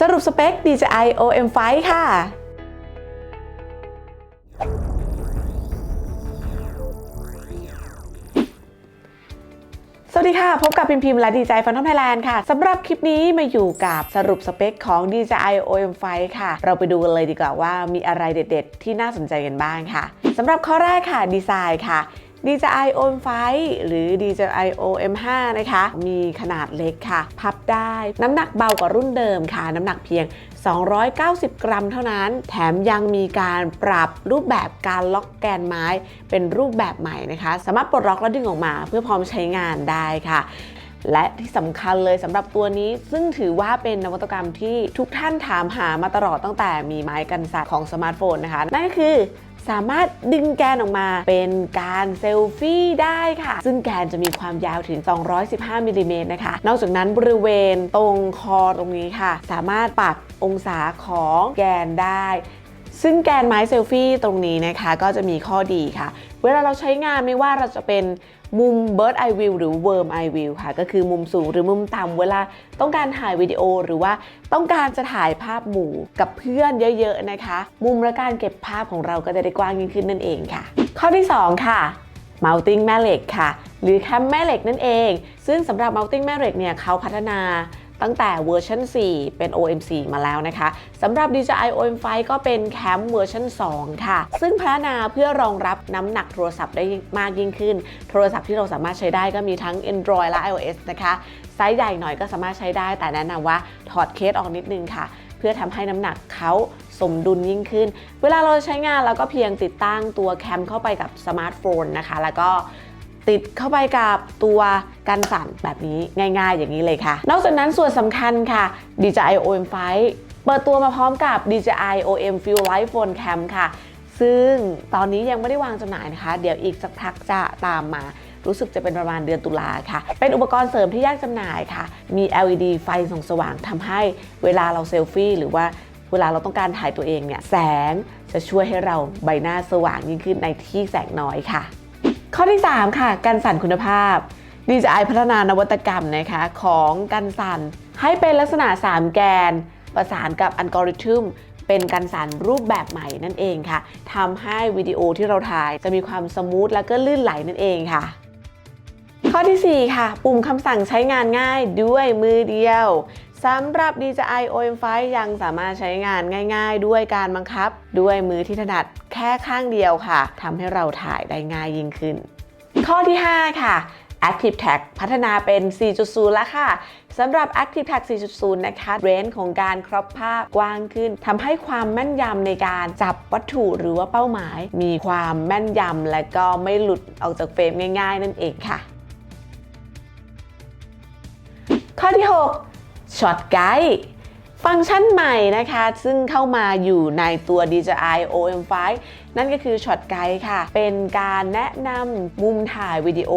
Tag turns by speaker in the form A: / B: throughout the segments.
A: สรุปสเปค DJI OM5 ค่ะสวัสดีค่ะ พบกับพิมพิมและดีใจฟันทอมไทยแลนด์ค่ะสำหรับคลิปนี้มาอยู่กับสรุปสเปคของ DJI OM5 ค่ะ เราไปดูกันเลยดีกว่าว่ามีอะไรเด็ด ๆ ที่น่าสนใจกันบ้างค่ะสำหรับข้อแรกค่ะดีไซน์ค่ะ DJI OM5 หรือ DJI OM5 นะคะ มีขนาดเล็กค่ะ พับได้ น้ำหนักเบากว่ารุ่นเดิมค่ะ น้ำหนักเพียง 290 กรัมเท่านั้น แถมยังมีการปรับรูปแบบการล็อกแกนไม้เป็นรูปแบบใหม่นะคะ สามารถปลดล็อกแล้วดึงออกมาเพื่อพร้อมใช้งานได้ค่ะ และที่สำคัญเลยสำหรับตัวนี้ ซึ่งถือว่าเป็นนวัตกรรมที่ทุกท่านถามหามาตลอดตั้งแต่มีไม้กันสั่นของสมาร์ทโฟนนะคะ นั่นก็คือสามารถดึงแกนออกมาเป็นการเซลฟี่ได้ค่ะ ซึ่งแกนจะมีความยาวถึง 215มิลลิเมตรนะคะ นอกจากนั้นบริเวณตรงคอตรงนี้ค่ะ สามารถปรับองศาของแกนได้ ซึ่งแกนไม้เซลฟี่ตรงนี้นะคะ ก็จะมีข้อดีค่ะ เวลาเราใช้งานไม่ว่าเราจะเป็น มุม Bird Eye View หรือ Worm Eye View ค่ะ ก็คือมุมสูงหรือมุมต่ำเวลาต้องการถ่ายวิดีโอหรือว่าต้องการจะถ่ายภาพหมู่กับเพื่อนเยอะๆนะคะ มุมและการเก็บภาพของเราก็จะได้กว้างยิ่งขึ้นนั่นเองค่ะ ข้อที่ 2 ค่ะ Mounting แม่เหล็กค่ะ หรือแคมแม่เหล็กนั่นเอง ซึ่งสำหรับ Mounting แม่เหล็กเนี่ยเขาพัฒนา ตั้งแต่เวอร์ชัน4 เป็น OM4 มาแล้วนะคะสำหรับ DJI OM5 ก็เป็นแคมเวอร์ชัน2 ค่ะ ซึ่งพัฒนาเพื่อรองรับน้ำหนักโทรศัพท์ได้มากยิ่งขึ้น โทรศัพท์ที่เราสามารถใช้ได้ก็มีทั้ง Android และ iOS นะคะไซส์ใหญ่หน่อยก็สามารถใช้ได้ แต่แนะนำว่าถอดเคสออกนิดนึงค่ะ เพื่อทำให้น้ำหนักเขาสมดุลยิ่งขึ้น เวลาเราใช้งานเราก็เพียงติดตั้งตัวแคมเข้าไปกับสมาร์ทโฟนนะคะ แล้วก็ ติดเข้าไปกับตัวกันสั่นแบบนี้ง่ายๆ อย่างนี้เลยค่ะ นอกจากนั้นส่วนสำคัญค่ะ DJI OM5 เปิดตัวมาพร้อมกับ DJI OM Fill Light Phone Cam ค่ะ ซึ่งตอนนี้ยังไม่ได้วางจำหน่ายนะคะ เดี๋ยวอีกสักพักจะตามมารู้สึกจะเป็นประมาณเดือนตุลาค่ะ เป็นอุปกรณ์เสริมที่แยกจำหน่ายค่ะ มี LED ไฟส่องสว่างทำให้เวลาเราเซลฟี่หรือว่าเวลาเราต้องการถ่ายตัวเองเนี่ยแสงจะช่วยให้เราใบหน้าสว่างยิ่งขึ้นในที่แสงน้อยค่ะ ข้อที่ 3 ค่ะกันสั่นคุณภาพ DJI พัฒนานวัตกรรมนะคะของกันสั่นให้เป็นลักษณะ 3 แกน ประสานกับอัลกอริทึมเป็นกันสั่นรูปแบบใหม่นั่นเองค่ะทำให้วิดีโอที่เราถ่ายจะมีความสมูทและก็ลื่นไหลนั่นเองค่ะ ข้อทีสี่4 ค่ะ ปุ่มคำสั่งใช้งานง่ายด้วยมือเดียว สำหรับ DJI OM5 ยังสามารถใช้งานง่ายๆ ด้วยการบังคับ ด้วยมือที่ถนัดแค่ข้างเดียวค่ะทำให้เราถ่ายได้ง่ายยิ่งขึ้น ข้อที่ 5 ค่ะ Active Tag พัฒนาเป็น 4.0 แล้วค่ะสำหรับ Active Tag 4.0 นะคะเรนจ์ของการครอบภาพกว้างขึ้นทำให้ความแม่นยำในการจับวัตถุหรือว่าเป้าหมาย มีความแม่นยำและก็ไม่หลุดออกจากเฟรมง่าย ๆ นั่นเองค่ะ ข้อที่ 6 ช็อตไกด์ฟังก์ชันใหม่นะคะ ซึ่งเข้ามาอยู่ในตัว DJI OM5 นั่นก็คือช็อตไกด์ค่ะ เป็นการแนะนำมุมถ่ายวิดีโอ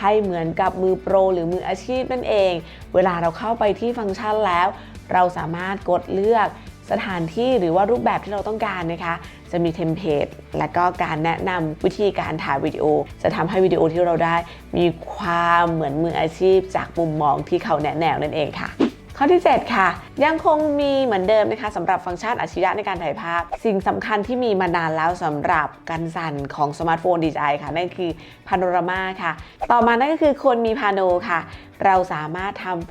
A: ให้เหมือนกับมือโปร หรือมืออาชีพนั่นเอง เวลาเราเข้าไปที่ฟังก์ชันแล้ว เราสามารถกดเลือกสถานที่หรือว่ารูปแบบที่เราต้องการนะคะ จะมีเทมเพลตและก็การแนะนำวิธีการถ่ายวิดีโอ จะทำให้วิดีโอที่เราได้ มีความเหมือนมืออาชีพ จากมุมมองที่เขาแนะแนวนั่นเองค่ะ ข้อที่ 7 ค่ะ ยังคงมีเหมือนเดิมนะคะสำหรับฟังก์ชันอัจฉริยะในการถ่ายภาพ สิ่งสำคัญที่มีมานานแล้วสำหรับกันสั่นของสมาร์ทโฟน DJI ค่ะ นั่นคือพาโนรามาค่ะ ต่อมานั่นก็คือคนมีพาโนค่ะ เราสามารถทำ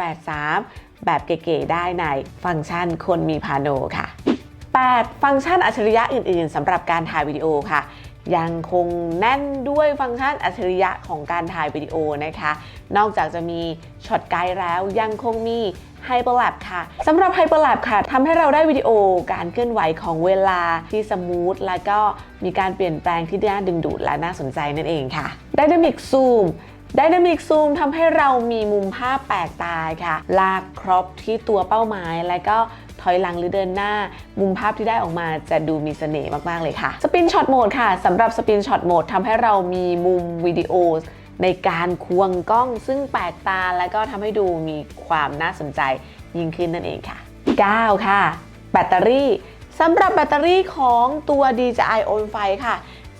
A: 83แบบเก๋ๆได้ในฟังก์ชันคนมีพาโนค่ะ 8 ฟังก์ชันอัจฉริยะอื่นๆสำหรับการถ่ายวิดีโอค่ะยังคงแน่นด้วยฟังก์ชันอัจฉริยะของการถ่ายวิดีโอนะคะ นอกจากจะมีช็อตไกด์แล้วยังคงมี Hyperlapse ค่ะสำหรับ Hyperlapse ค่ะทำให้เราได้วิดีโอการเคลื่อนไหวของเวลาที่สมูทและก็มีการเปลี่ยนแปลงที่น่าดึงดูดและน่าสนใจนั่นเองค่ะ Dynamic Zoom Dynamic Zoom ทำให้เรามีมุมภาพแปลกตาค่ะ ลากครอบที่ตัวเป้าหมาย และก็ถอยหลังหรือเดินหน้า มุมภาพที่ได้ออกมาจะดูมีเสน่ห์มาก ๆ เลยค่ะ Spin Shot Mode ค่ะสำหรับ Spin Shot Mode ทำให้เรามีมุมวิดีโอ ในการควงกล้องซึ่งแปลกตาและก็ทำให้ดูมีความน่าสนใจยิ่งขึ้นนั่นเองค่ะ 9 ค่ะ แบตเตอรี่สำหรับแบตเตอรี่ของตัว DJI OM5 ค่ะ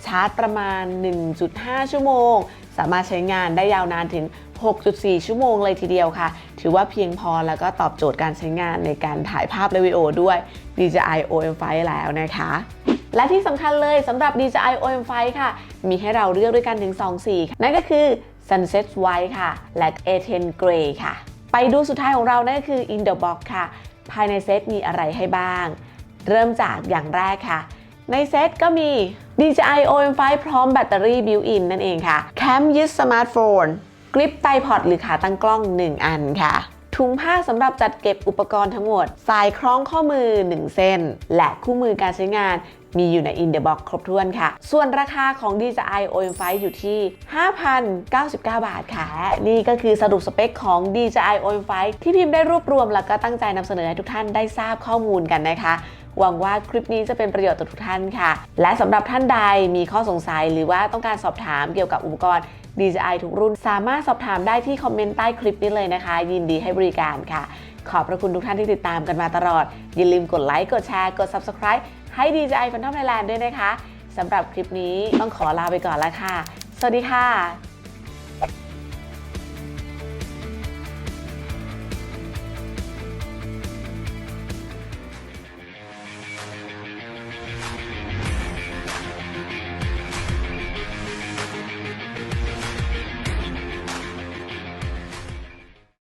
A: ชาร์จประมาณ 1.5 ชั่วโมง สามารถใช้งานได้ยาวนานถึง 6.4 ชั่วโมงเลยทีเดียวค่ะ ถือว่าเพียงพอแล้วก็ตอบโจทย์การใช้งานในการถ่ายภาพและวิดีโอด้วย DJI OM5 แล้วนะคะ และที่สำคัญเลยสำหรับ DJI OM5 ค่ะ มีให้เราเลือกด้วยกันถึง 2 สีนั่นก็คือ Sunset White ค่ะ และ A10 Grey ค่ะ ไปดูสุดท้ายของเรานั่นก็คือ In the Box ค่ะ ภายในเซตมีอะไรให้บ้าง เริ่มจากอย่างแรกค่ะ ในเซตก็มี DJI OM5 พร้อมแบตเตอรี่ built-in นั่นเองค่ะ แคมยึดสมาร์ทโฟน กริปไตพอดหรือขาตั้งกล้อง 1 อันค่ะถุงผ้าสำหรับจัดเก็บอุปกรณ์ทั้งหมด สายคล้องข้อมือ 1 เส้น และคู่มือการใช้งาน มีอยู่ใน In the Box ครบถ้วนค่ะ ส่วนราคาของ DJI OM5 อยู่ที่ 5,099 บาทค่ะและนี่ก็คือสรุปสเปคของ DJI OM5 ที่พิมพ์ได้รวบรวมแล้วก็ตั้งใจนำเสนอให้ทุกท่านได้ทราบข้อมูลกันนะคะหวังว่าคลิปนี้จะเป็นประโยชน์ต่อทุกท่านค่ะ และสำหรับท่านใดมีข้อสงสัยหรือว่าต้องการสอบถามเกี่ยวกับอุปกรณ์ DJI ทุกรุ่น สามารถสอบถามได้ที่คอมเมนต์ใต้คลิปนี้เลยนะคะ ยินดีให้บริการค่ะ ขอบพระคุณทุกท่านที่ติดตามกันมาตลอด อย่าลืมกดไลค์ กดแชร์ กด Subscribe ให้ดีใจแฟนทอมไทยแลนด์ด้วยนะคะสำหรับคลิปนี้ต้องขอลาไปก่อนแล้วค่ะ สวัสดีค่ะ